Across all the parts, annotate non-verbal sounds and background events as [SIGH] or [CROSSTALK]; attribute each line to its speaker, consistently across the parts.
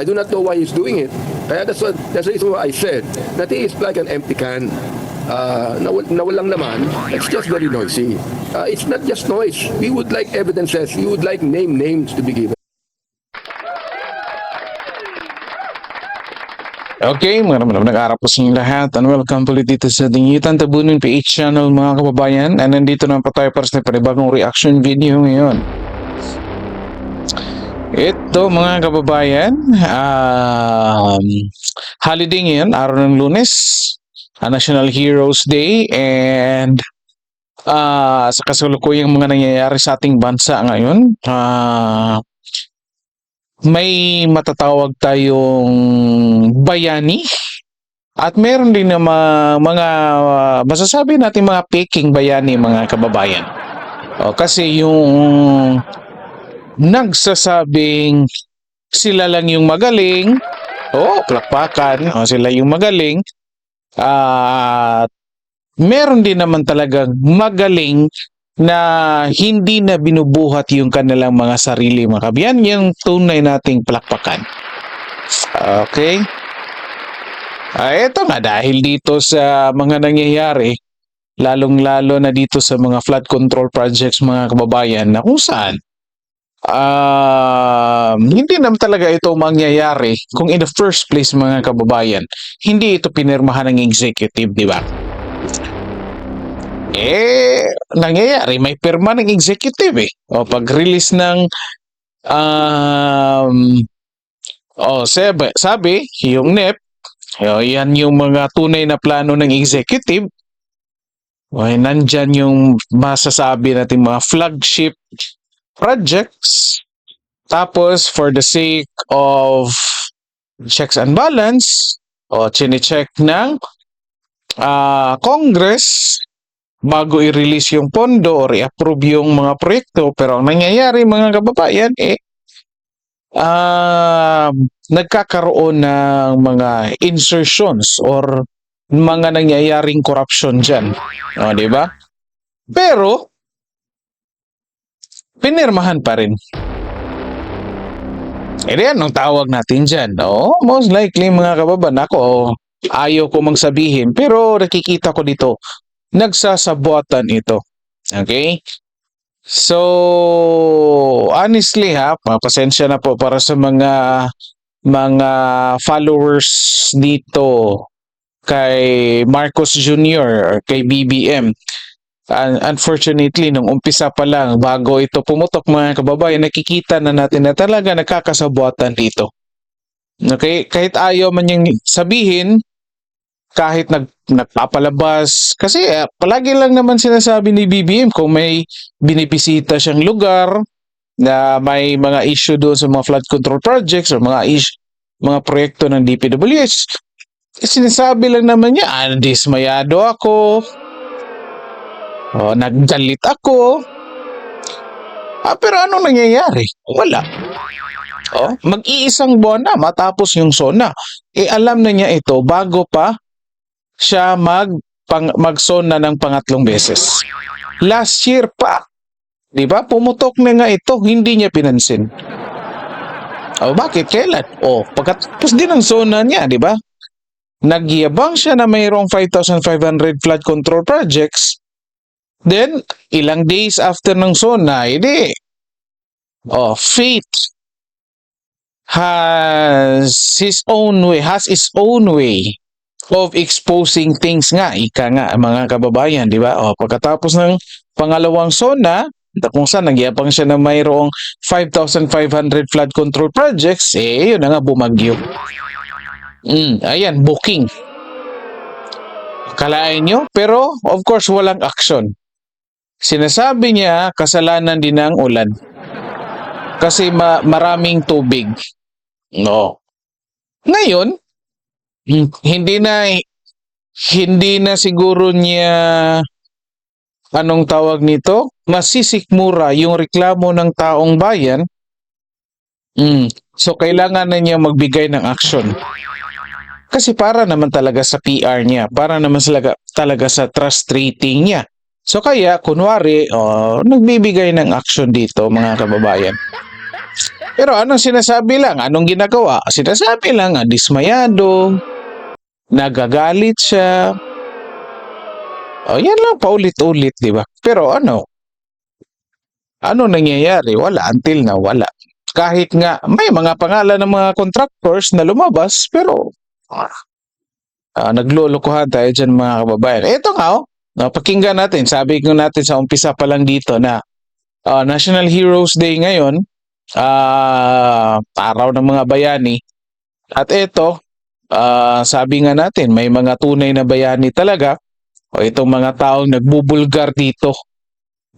Speaker 1: I do not know why he's doing it. Kaya that's what that's the reason why I said that he is like an empty can. Uh, nawal, nawalang naman, it's just very noisy. Uh, it's not just noise. We would like evidences. We would like name names to be given.
Speaker 2: Okay, maraming nag-arap po sa inyong lahat and welcome ulit dito sa Dingitan Tabunin PH channel mga kababayan and nandito na po tayo para sa panibagong reaction video ngayon. Ito mga kababayan, um, holiday ngayon, araw ng lunes, ah, National Heroes Day and ah, sa kasalukuyang mga nangyayari sa ating bansa ngayon, ah, may matatawag tayong bayani at meron din mga uh, masasabi natin mga peking bayani mga kababayan. O, kasi yung nagsasabing sila lang yung magaling, o plakpakan, o sila yung magaling, at meron din naman talagang magaling na hindi na binubuhat yung kanilang mga sarili mga kabayan, yung tunay nating palakpakan. Okay? Ah, eto nga dahil dito sa mga nangyayari, lalong-lalo na dito sa mga flood control projects mga kababayan na kung saan um, hindi naman talaga ito mangyayari kung in the first place mga kababayan, hindi ito pinirmahan ng executive, di ba? Eh, nangyayari, may pirma ng executive eh. O pag-release ng um, o sabi, sabi, yung NEP, o, yan yung mga tunay na plano ng executive. O, nandyan yung masasabi natin mga flagship projects. Tapos, for the sake of checks and balance, o chine-check ng ah, Congress, bago i-release yung pondo or i-approve yung mga proyekto. Pero ang nangyayari mga kababayan, eh, ah, nagkakaroon ng mga insertions or mga nangyayaring corruption dyan. O, di ba? Pero, pinirmahan pa rin. E di anong tawag natin dyan? O, most likely mga kababan, ako, ayaw ko magsabihin, pero nakikita ko dito, nagsasabuatan ito. Okay? So, honestly ha, pasensya na po para sa mga mga followers dito kay Marcos Jr. or kay BBM. Un- unfortunately, nung umpisa pa lang, bago ito pumutok mga kababayan, nakikita na natin na talaga nakakasabuatan dito. Okay? Kahit ayaw man niyang sabihin, kahit nag, nagpapalabas, kasi eh, palagi lang naman sinasabi ni BBM kung may binibisita siyang lugar na may mga issue doon sa mga flood control projects or mga issue, mga proyekto ng DPWH, sinasabi lang naman niya, ah, dismayado ako, o naggalit ako, ah, pero anong nangyayari? Wala. Oh, mag-iisang buwan na matapos yung SONA. Eh alam na niya ito bago pa siya mag pang, mag-SONA ng pangatlong beses. Last year pa. 'Di ba? Pumutok na nga ito, hindi niya pinansin. Oh, bakit? Kailan? Oh, pagkatapos din ng SONA niya, 'di ba? Nagyabang siya na mayroong 5,500 flood control projects. Then, ilang days after ng SONA, edi, oh, fate has his own way, has its own way of exposing things nga, ika nga, mga kababayan, di ba? O, pagkatapos ng pangalawang SONA, kung saan nagyapang siya na mayroong 5,500 flood control projects, eh, yun na nga, bumagyo. Mm, ayan, booking. Kalain nyo, pero of course walang action. Sinasabi niya, kasalanan din ng ulan. Kasi ma- maraming tubig. No. Ngayon, hindi na hindi na siguro niya anong tawag nito masisikmura yung reklamo ng taong bayan mm. so kailangan na niya magbigay ng action kasi para naman talaga sa PR niya para naman talaga, talaga sa trust rating niya so kaya kunwari oh, nagbibigay ng action dito mga kababayan Pero anong sinasabi lang? Anong ginagawa? Sinasabi lang, ah, dismayado, nagagalit siya. O, yan lang paulit-ulit, di ba? Pero ano? Ano nangyayari? Wala. Until na wala. Kahit nga, may mga pangalan ng mga contractors na lumabas, pero ah, ah, tayo dyan mga kababayan. Ito nga, oh, ah, pakinggan natin. Sabi ko natin sa umpisa pa lang dito na ah, National Heroes Day ngayon, ah, araw ng mga bayani. At ito, ah, sabi nga natin, may mga tunay na bayani talaga o itong mga taong nagbubulgar dito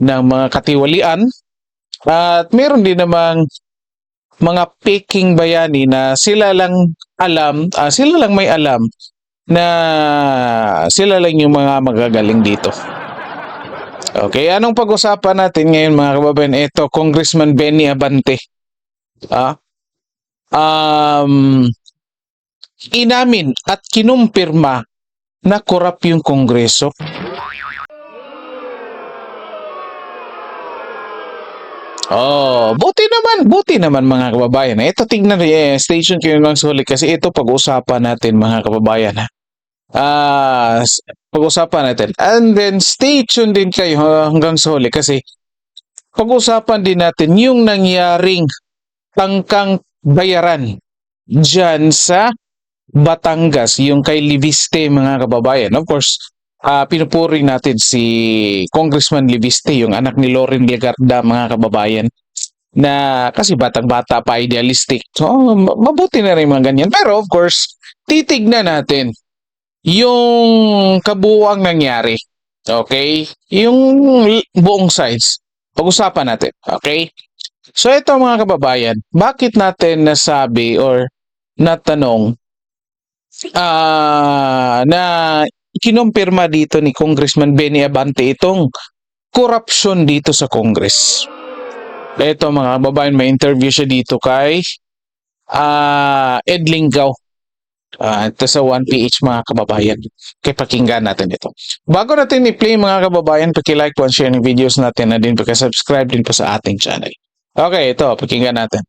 Speaker 2: ng mga katiwalian. At meron din namang mga peking bayani na sila lang alam, ah, sila lang may alam na sila lang yung mga magagaling dito. Okay, anong pag-usapan natin ngayon mga kababayan? Ito, Congressman Benny Abante. Ah, um, inamin at kinumpirma na korap yung Kongreso. Oh, buti naman, buti naman mga kababayan. Ito tingnan eh, station kayo ng sulit kasi ito pag-usapan natin mga kababayan. ha. S- pag-usapan natin. And then stay tuned din kayo ha, hanggang sa huli kasi pag-usapan din natin yung nangyaring tangkang bayaran dyan sa Batangas, yung kay Liviste mga kababayan. Of course, ah pinupuri natin si Congressman Liviste, yung anak ni Loren Legarda mga kababayan na kasi batang-bata pa idealistic. So, ma- mabuti na rin mga ganyan. Pero of course, titignan natin yung kabuuang nangyari. Okay? Yung buong sides. Pag-usapan natin. Okay? So ito mga kababayan, bakit natin nasabi or natanong ah na kinumpirma dito ni Congressman Benny Abante itong corruption dito sa Congress. Ito mga kababayan, may interview siya dito kay ah Ed Lingaw. Ah, ito sa 1PH mga kababayan. Kaya pakinggan natin ito. Bago natin i-play mga kababayan, paki-like and share ng videos natin na din paki-subscribe din po sa ating channel. Okay, ito, pakinggan natin.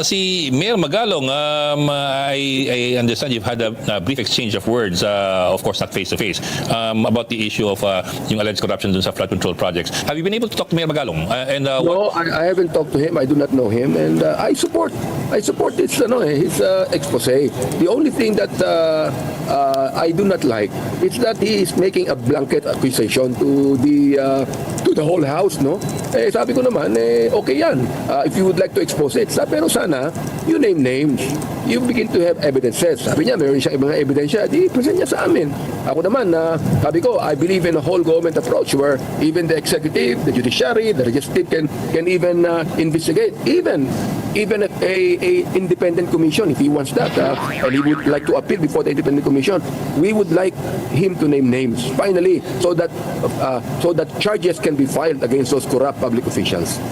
Speaker 3: Si Mayor Magalong, um, I, I understand you've had a, a brief exchange of words, uh, of course not face to face, um, about the issue of uh, yung alleged corruption dun sa flood control projects. Have you been able to talk to Mayor Magalong? Uh, and uh,
Speaker 1: No, I, I haven't talked to him. I do not know him, and uh, I support. I support his ano eh, his uh, expose. The only thing that uh, uh, I do not like is that he is making a blanket accusation to the uh, to the whole house, no? Eh sabi ko naman, eh okay yan. Uh, if you would like to expose it, sa pero sana you name names. You begin to have evidences. Sabi niya, meron siya mga ebidensya, di present niya sa amin. Ako naman, na sabi ko, I believe in a whole government approach where even the executive, the judiciary, the legislative can can even uh, investigate, even even a, a, a independent commission if he wants that, uh, and he would like to appeal before the independent commission. We would like him to name names finally, so that uh, so that charges can be filed against those corrupt public officials.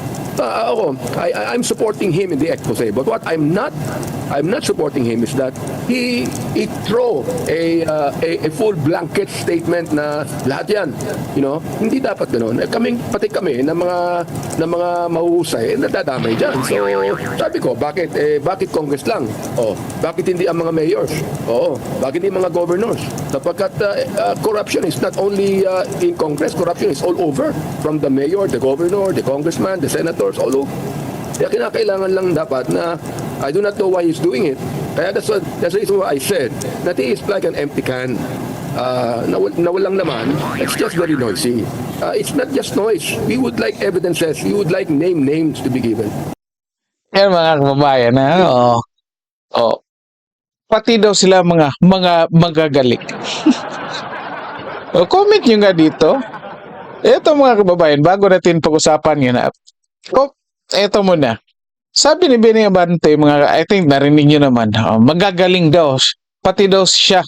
Speaker 1: Uh, ako, I, I'm supporting him in the expose. But what I'm not, I'm not supporting him is that he he throw a, uh, a, a full blanket statement na lahat yan. You know, hindi dapat ganoon. Eh, kaming, pati kami na mga na mga mahuhusay, eh, nadadamay dyan. So, sabi ko, bakit eh, bakit Congress lang? Oh, bakit hindi ang mga mayors? Oo, bakit hindi mga governors? Sapagkat uh, uh, corruption is not only uh, in Congress, corruption is all over. From the mayor, the governor, the congressman, the senators, all over. Kaya kinakailangan lang dapat na I do not know why he's doing it. Kaya that's, what, that's the reason why I said that he is like an empty can. Uh, na, wal- na walang laman, it's just very noisy. Uh, it's not just noise. We would like evidences. We would like name names to be given.
Speaker 2: Yan mga kababayan ha. Oh. Oh. Pati daw sila mga mga magagaling. [LAUGHS] o comment nyo nga dito. Ito mga kababayan, bago natin pag-usapan yun na. Oh, ito muna. Sabi ni Benny Abante, mga, I think narinig nyo naman, oh, magagaling daw. Pati daw siya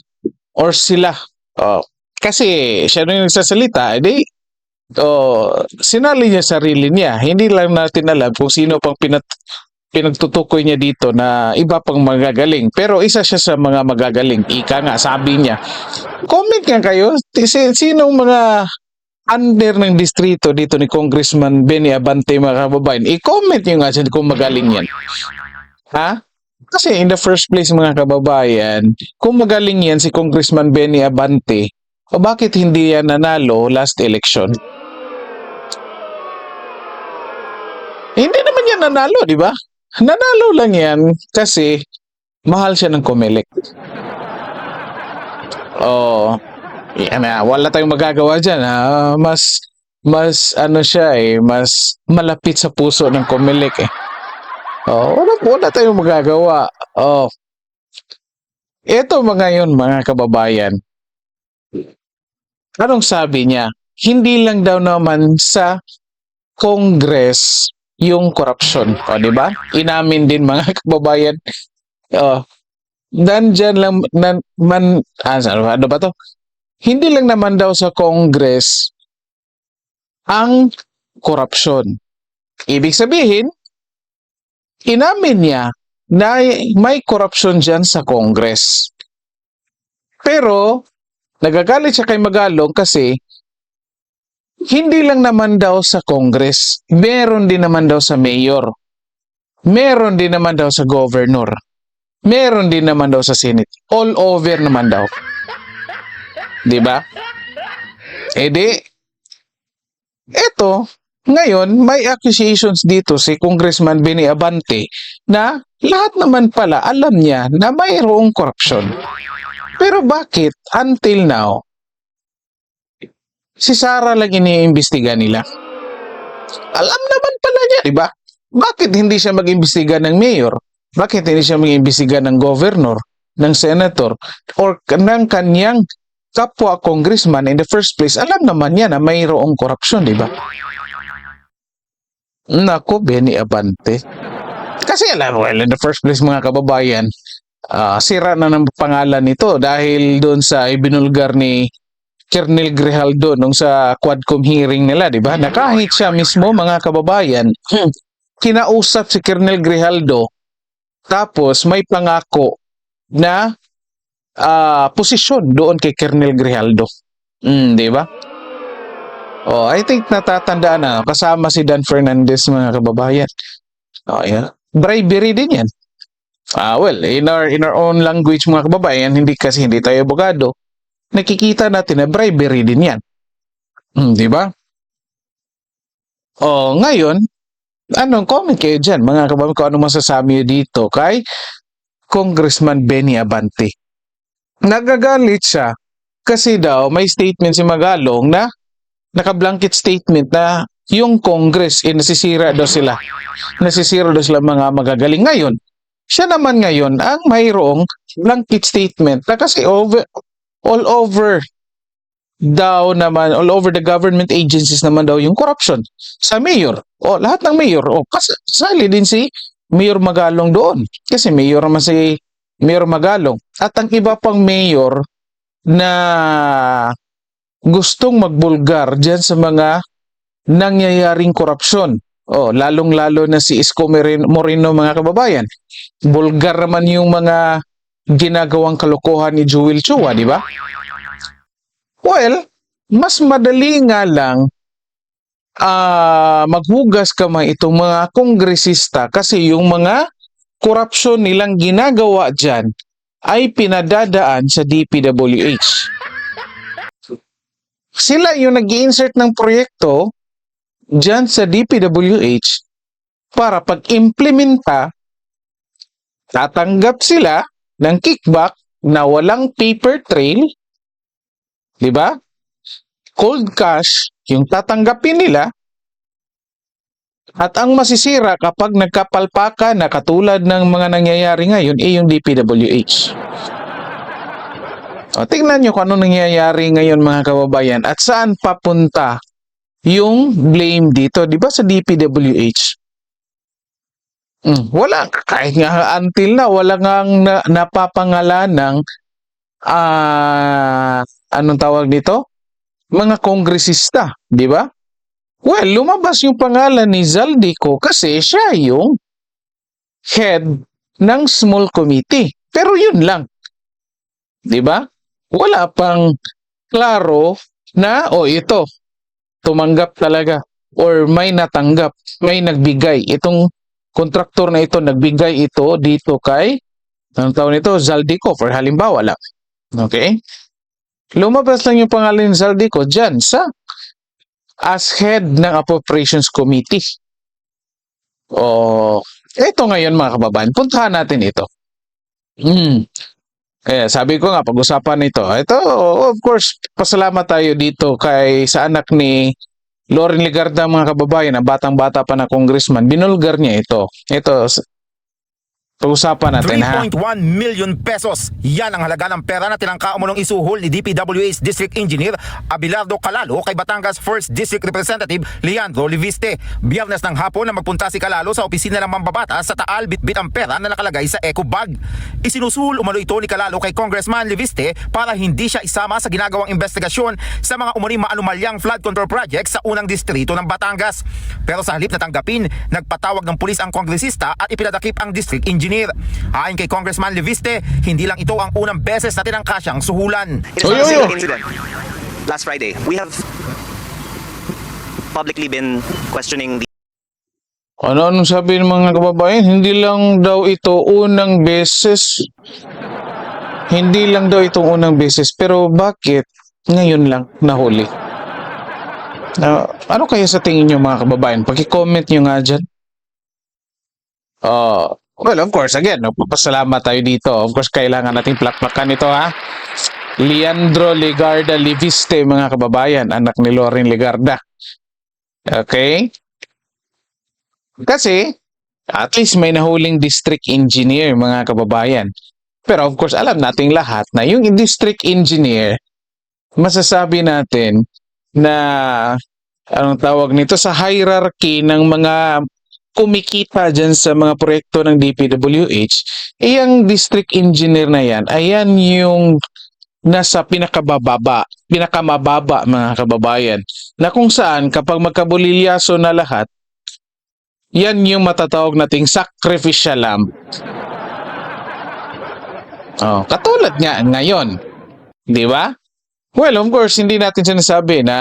Speaker 2: or sila. Oh, kasi siya na yung nagsasalita, edi oh, sinali niya sarili niya. Hindi lang natin alam kung sino pang pinat pinagtutukoy niya dito na iba pang magagaling. Pero isa siya sa mga magagaling. Ika nga, sabi niya. Comment nga kayo, si- sinong mga under ng distrito dito ni Congressman Benny Abante mga kababayan, i-comment nyo nga dyan kung magaling yan. Ha? Kasi in the first place mga kababayan, kung magaling yan si Congressman Benny Abante, o bakit hindi yan nanalo last election? Hindi naman yan nanalo, di ba? Nanalo lang yan kasi mahal siya ng Comelec. Oh, yan na, wala tayong magagawa dyan. Ha? Mas, mas ano siya eh, mas malapit sa puso ng Comelec eh. Oh, wala, wala tayong magagawa. Oh. Ito mga yun, mga kababayan. Anong sabi niya? Hindi lang daw naman sa Congress yung corruption. O, di ba? Inamin din mga [LAUGHS] kababayan. Oh, nandyan lang, nan, man, ah, ano ba to? Hindi lang naman daw sa Congress ang corruption. Ibig sabihin, inamin niya na may corruption dyan sa Congress. Pero, nagagalit siya kay Magalong kasi hindi lang naman daw sa Congress, meron din naman daw sa mayor. Meron din naman daw sa governor. Meron din naman daw sa Senate. All over naman daw. 'Di ba? Eh di, eto, ngayon, may accusations dito si Congressman Benny Abante na lahat naman pala alam niya na mayroong corruption. Pero bakit until now, si Sara lang iniimbestiga nila? Alam naman pala niya, di ba? Bakit hindi siya mag-imbestiga ng mayor? Bakit hindi siya mag-imbestiga ng governor, ng senator, or ng kanyang kapwa congressman in the first place? Alam naman niya na mayroong korupsyon, di ba? Nako, Benny Abante. Kasi alam well, in the first place mga kababayan, ah, sira na ng pangalan nito dahil doon sa ibinulgar ni Kernel Grijaldo nung sa Quadcom hearing nila, di ba? Na kahit siya mismo, mga kababayan, [CLEARS THROAT] kinausap si Kernel Grijaldo tapos may pangako na ah, posisyon doon kay Kernel Grijaldo. Mm, di ba? Oh, I think natatandaan na kasama si Dan Fernandez mga kababayan. Oh, yeah. Bribery din 'yan. Ah, well, in our in our own language mga kababayan, hindi kasi hindi tayo abogado, nakikita natin na bribery din 'yan. Hmm, di ba? Oh, ngayon, anong comment kayo dyan, mga kababayan, kung ano masasabi niyo dito kay Congressman Benny Abante? Nagagalit siya kasi daw may statement si Magalong na naka-blanket statement na yung Congress eh, nasisira daw sila. Nasisira daw sila mga magagaling. Ngayon, siya naman ngayon ang mayroong blanket statement na kasi over, all over daw naman, all over the government agencies naman daw yung corruption sa mayor. O lahat ng mayor. O kasali din si Mayor Magalong doon. Kasi mayor naman si Mayor Magalong. At ang iba pang mayor na gustong magbulgar dyan sa mga nangyayaring korupsyon. Oh, lalong-lalo na si Isko Moreno mga kababayan. Bulgar naman yung mga ginagawang kalokohan ni Jewel Chua, di ba? Well, mas madali nga lang ah maghugas kamay itong mga kongresista kasi yung mga korupsyon nilang ginagawa dyan ay pinadadaan sa DPWH. Sila yung nag insert ng proyekto dyan sa DPWH para pag-implementa, tatanggap sila ng kickback na walang paper trail, di ba? Cold cash, yung tatanggapin nila, at ang masisira kapag nagkapalpaka na katulad ng mga nangyayari ngayon ay yung DPWH. O, tingnan nyo kung ano nangyayari ngayon mga kababayan at saan papunta yung blame dito. Di ba sa DPWH? Mm, wala. Kahit nga until na, wala nga na, napapangalan ng ah anong tawag dito? Mga kongresista. Di ba? Well, lumabas yung pangalan ni Zaldico kasi siya yung head ng small committee. Pero yun lang. 'Di ba? Wala pang klaro na o ito tumanggap talaga or may natanggap, may nagbigay. Itong kontraktor na ito, nagbigay ito dito kay, anong tawag nito, Zaldico, for halimbawa lang. Okay? Lumabas lang yung pangalan ni Zaldico dyan sa as head ng Appropriations Committee. O, ito ngayon mga kababayan, puntahan natin ito. Hmm. Kaya sabi ko nga, pag-usapan nito. Ito, of course, pasalamat tayo dito kay sa anak ni Loren Ligarda mga kababayan, ang batang-bata pa na congressman, binulgar niya ito. Ito, pag-usapan natin ha.
Speaker 4: 3.1 million pesos. Yan ang halaga ng pera na tinangka umunong isuhol ni DPWH District Engineer Abilardo Calalo kay Batangas 1st District Representative Leandro Liviste. Biyernes ng hapon na magpunta si Calalo sa opisina ng mambabatas sa Taal bitbit ang pera na nakalagay sa eco bag. Isinusuhol umano ito ni Calalo kay Congressman Liviste para hindi siya isama sa ginagawang investigasyon sa mga umani maanumalyang flood control project sa unang distrito ng Batangas. Pero sa halip na tanggapin, nagpatawag ng pulis ang kongresista at ipinadakip ang district engineer. Ayon kay Congressman Liviste, hindi lang ito ang unang beses na tinangka siyang suhulan.
Speaker 5: It is not a single incident. Last Friday, we have publicly been questioning the
Speaker 2: Ano anong sabi ng mga kababayan? Hindi lang daw ito unang beses. Hindi lang daw itong unang beses. Pero bakit ngayon lang nahuli? Na, ano kaya sa tingin nyo mga kababayan? Paki-comment nyo nga dyan. Oh, well, of course, again, nagpapasalamat tayo dito. Of course, kailangan nating plakplakan ito, ha? Leandro Legarda Liviste, mga kababayan, anak ni Loren Legarda. Okay? Kasi, at least may nahuling district engineer, mga kababayan. Pero of course, alam nating lahat na yung district engineer, masasabi natin na, anong tawag nito, sa hierarchy ng mga kumikita dyan sa mga proyekto ng DPWH, eh ang district engineer na yan, ayan yung nasa pinakabababa, pinakamababa mga kababayan, na kung saan kapag magkabulilyaso na lahat, yan yung matatawag nating sacrificial lamb. Oh, katulad nga ngayon. Di ba? Well, of course, hindi natin sinasabi na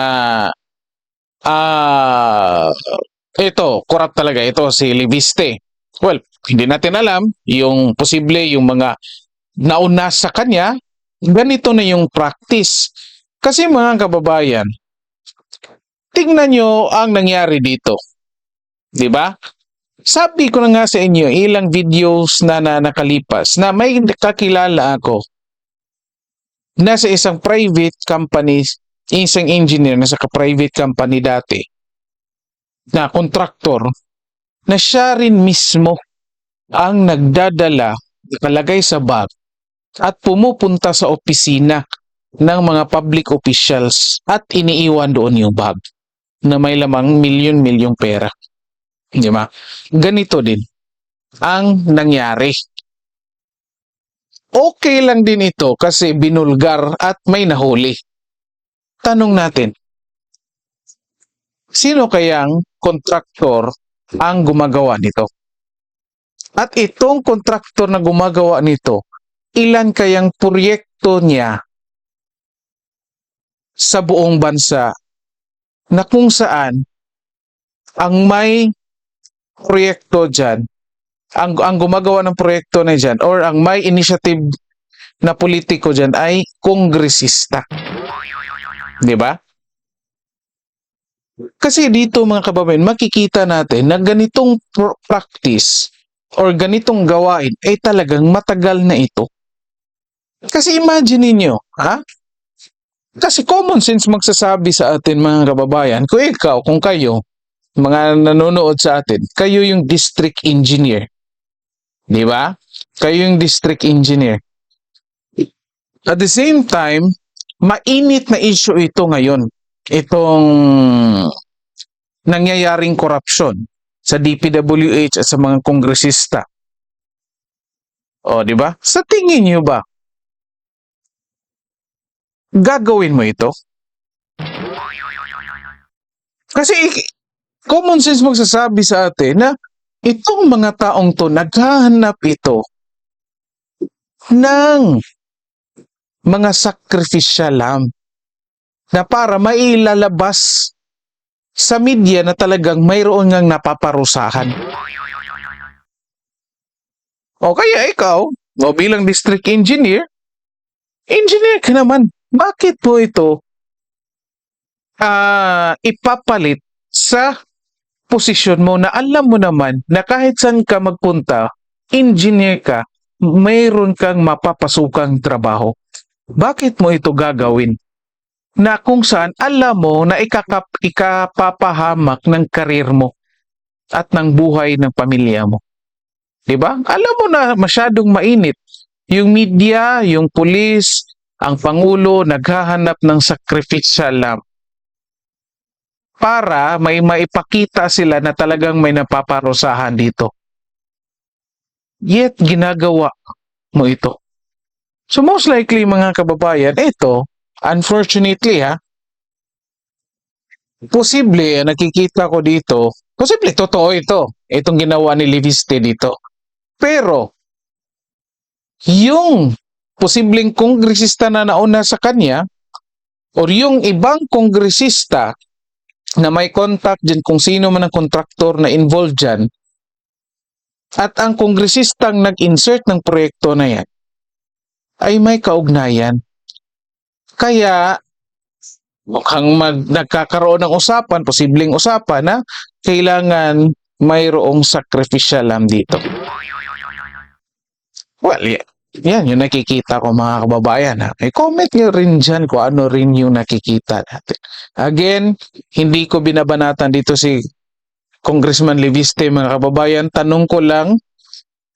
Speaker 2: ah ito, corrupt talaga ito si Liviste. Well, hindi natin alam yung posible yung mga nauna sa kanya, ganito na yung practice. Kasi mga kababayan, tingnan nyo ang nangyari dito. 'Di ba? Sabi ko na nga sa inyo, ilang videos na, na nakalipas na may kakilala ako na sa isang private company, isang engineer na sa private company dati, na kontraktor, na siya rin mismo ang nagdadala, nakalagay sa bag, at pumupunta sa opisina ng mga public officials at iniiwan doon yung bag na may lamang milyon-milyong pera. Di ba? Ganito din ang nangyari. Okay lang din ito kasi binulgar at may nahuli. Tanong natin, sino kayang kontraktor ang gumagawa nito? At itong kontraktor na gumagawa nito, ilan kayang proyekto niya sa buong bansa na kung saan ang may proyekto dyan, ang, ang gumagawa ng proyekto na dyan, or ang may initiative na politiko dyan ay kongresista. Di ba? Kasi dito mga kababayan, makikita natin na ganitong practice or ganitong gawain ay talagang matagal na ito. Kasi imagine niyo, ha? Kasi common sense magsasabi sa atin mga kababayan, kung ikaw, kung kayo, mga nanonood sa atin, kayo yung district engineer. Di ba? Kayo yung district engineer. At the same time, mainit na issue ito ngayon. Itong nangyayaring korupsyon sa DPWH at sa mga kongresista. O, di ba? Sa tingin niyo ba, gagawin mo ito? Kasi common sense magsasabi sa atin na itong mga taong to naghahanap ito ng mga sacrificial lamb na para mailalabas sa media na talagang mayroon ngang napaparusahan. O kaya ikaw, o bilang district engineer, engineer ka naman. Bakit po ito ah ipapalit sa posisyon mo na alam mo naman na kahit saan ka magpunta, engineer ka, mayroon kang mapapasukang trabaho. Bakit mo ito gagawin? Na kung saan alam mo na ikakap, ikapapahamak ng karir mo at ng buhay ng pamilya mo. 'Di ba? Alam mo na masyadong mainit. Yung media, yung pulis, ang pangulo naghahanap ng sacrificial lamb para may maipakita sila na talagang may napaparusahan dito. Yet ginagawa mo ito. So most likely mga kababayan, ito, unfortunately ha, posible, nakikita ko dito, posible totoo ito, itong ginawa ni Leviste dito. Pero, yung posibleng kongresista na nauna sa kanya, or yung ibang kongresista na may contact dyan kung sino man ang kontraktor na involved dyan, at ang kongresistang nag-insert ng proyekto na yan, ay may kaugnayan. Kaya, mukhang mag, nagkakaroon ng usapan, posibleng usapan na kailangan mayroong sacrificial lamb dito. Well, yeah. Yan, yung nakikita ko mga kababayan. Ha? Eh, comment nyo rin dyan kung ano rin yung nakikita natin. Again, hindi ko binabanatan dito si Congressman Leviste mga kababayan. Tanong ko lang,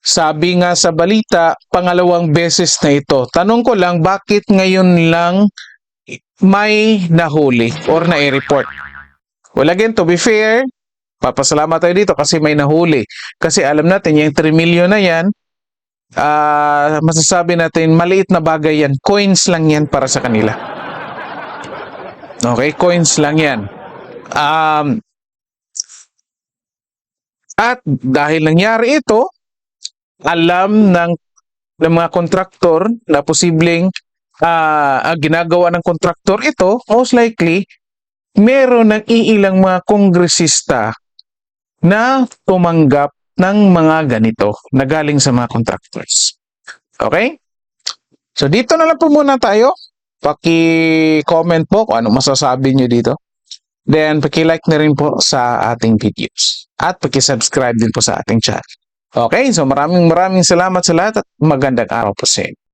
Speaker 2: sabi nga sa balita, pangalawang beses na ito. Tanong ko lang, bakit ngayon lang may nahuli or na-report? Well, again, to be fair, papasalamat tayo dito kasi may nahuli. Kasi alam natin, yung 3 million na yan, ah masasabi natin maliit na bagay yan. Coins lang yan para sa kanila. Okay, coins lang yan. Um, at dahil nangyari ito, alam ng, ng mga kontraktor na posibleng ah, ginagawa ng kontraktor ito, most likely, meron ng iilang mga kongresista na tumanggap ng mga ganito na galing sa mga contractors. Okay? So dito na lang po muna tayo. Paki-comment po kung ano masasabi nyo dito. Then paki-like na rin po sa ating videos. At paki-subscribe din po sa ating channel. Okay? So maraming maraming salamat sa lahat at magandang araw po sa inyo.